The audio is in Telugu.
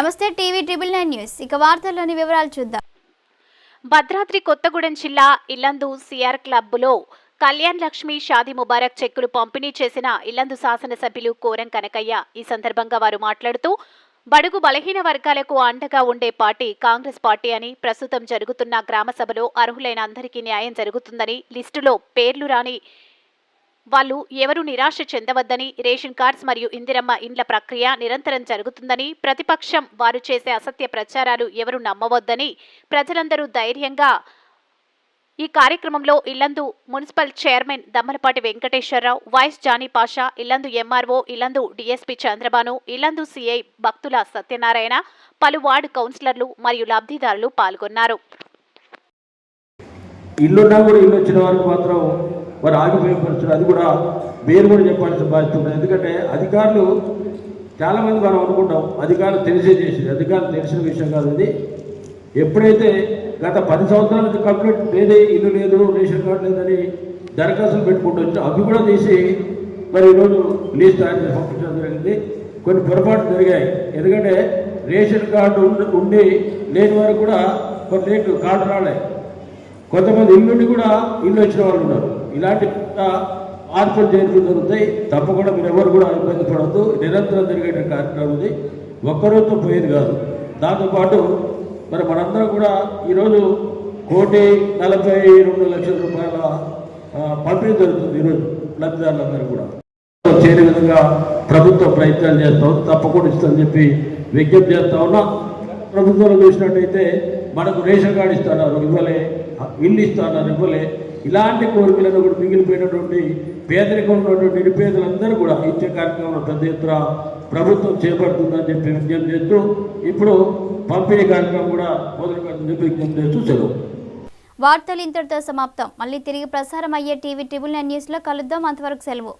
నమస్తే టీవీ ట్రిబుల్ నైన్ న్యూస్. ఇక వార్తల్లోని వివరాలు చూద్దాం. భద్రాద్రి కొత్తగూడెం జిల్లా ఇల్లందు సిఆర్ క్లబ్లో కళ్యాణ్ లక్ష్మి షాదీ ముబారక్ చెక్కులు పంపిణీ చేసిన ఇల్లందు శాసనసభ్యులు కోరం కనకయ్య. ఈ సందర్భంగా వారు మాట్లాడుతూ బడుగు బలహీన వర్గాలకు అండగా ఉండే పార్టీ కాంగ్రెస్ పార్టీ అని ప్రస్తుతం జరుగుతున్న గ్రామ సభలో అర్హులైన అందరికీ న్యాయం జరుగుతుందని లిస్టులో పేర్లు రాని వాళ్ళు ఎవరు నిరాశ చెందవద్దని రేషన్ కార్డ్స్ మరియు ఇందిరమ్మ ఇండ్ల ప్రక్రియ నిరంతరం జరుగుతుందని ప్రతిపక్షం వారు చేసే అసత్య ప్రచారాలు ఎవరు నమ్మవద్దని ప్రజలందరూ ధైర్యంగా ఈ కార్యక్రమంలో Yellandu municipal chairman Dammalapati Venkateswara Rao vice Jani Pasha Yellandu M R O Yellandu D S P Chandrabhanu Yellandu C I Bhaktula Satyanarayana పలు వార్డు కౌన్సిలర్లు మరియు లబ్ధిదారులు పాల్గొన్నారు. ఇల్లున్నా కూడా ఇల్లు వచ్చిన వారికి మాత్రం వారు ఆగిపోయపరచడం అది కూడా మీరు కూడా చెప్పాల్సిన బాధ్యత ఉంటుంది ఎందుకంటే అధికారులు చాలామంది మనం అనుకుంటాం అధికారులు తెలిసే చేసింది. అధికారులు తెలిసిన విషయం కాదు ఇది. ఎప్పుడైతే గత పది సంవత్సరాలకు కంప్లీట్ లేదే ఇల్లు లేదు రేషన్ కార్డు లేదని దరఖాస్తులు పెట్టుకుంటూ వచ్చి అవి కూడా తీసి మరి ఈరోజు లీజ్ తయారు చేసి పంపించడం జరిగింది. కొన్ని పొరపాట్లు జరిగాయి. ఎందుకంటే రేషన్ కార్డు ఉండి- లేని వారు కూడా కొన్ని కార్డు రాలే. కొంతమంది ఇల్లుండి కూడా ఇల్లు వచ్చిన వాళ్ళు ఉన్నారు. ఇలాంటి మార్పులు చేర్పులు జరుగుతాయి. తప్పకుండా మీరు ఎవరు కూడా ఇబ్బంది పడద్దు నిరంతరం జరిగే కార్యక్రమం ఇది. ఒక్కరోజుతో పోయేది కాదు. దాంతోపాటు మరి మనందరం కూడా ఈరోజు కోటి నలభై రెండు లక్షల రూపాయల పంపిణీ జరుగుతుంది ఈరోజు లబ్ధిదారులందరూ కూడా. చేరే విధంగా ప్రభుత్వం ప్రయత్నాలు చేస్తాం. తప్పకుండా ఇస్తుందని చెప్పి విజ్ఞప్తి చేస్తా ఉన్నా. ప్రభుత్వంలో చూసినట్టయితే మనకు రేషన్ కార్డు ఇస్తాను ఇవ్వలే. ఇల్లు ఇస్తాను ఇవ్వలే. ఇలాంటి కోరికలను కూడా మిగిలిపోయినటువంటి పేదరికం ఉన్నటువంటి నిరుపేదలందరూ కూడా ఇచ్చే కార్యక్రమంలో పెద్ద ఎత్తున ప్రభుత్వం చేపడుతుందని చెప్పి విజ్ఞప్తి చేస్తూ ఇప్పుడు పంపిణీ కార్యక్రమం కూడా మొదలు పెడుతుందని చెప్పి విజ్ఞప్తి చేస్తూ సెలవు. వార్తలు ఇంతటితో సమాప్తం. మళ్ళీ తిరిగి ప్రసారం అయ్యే టీవీ ట్రిబుల్ నైన్ న్యూస్లో కలుద్దాం. అంతవరకు సెలవు.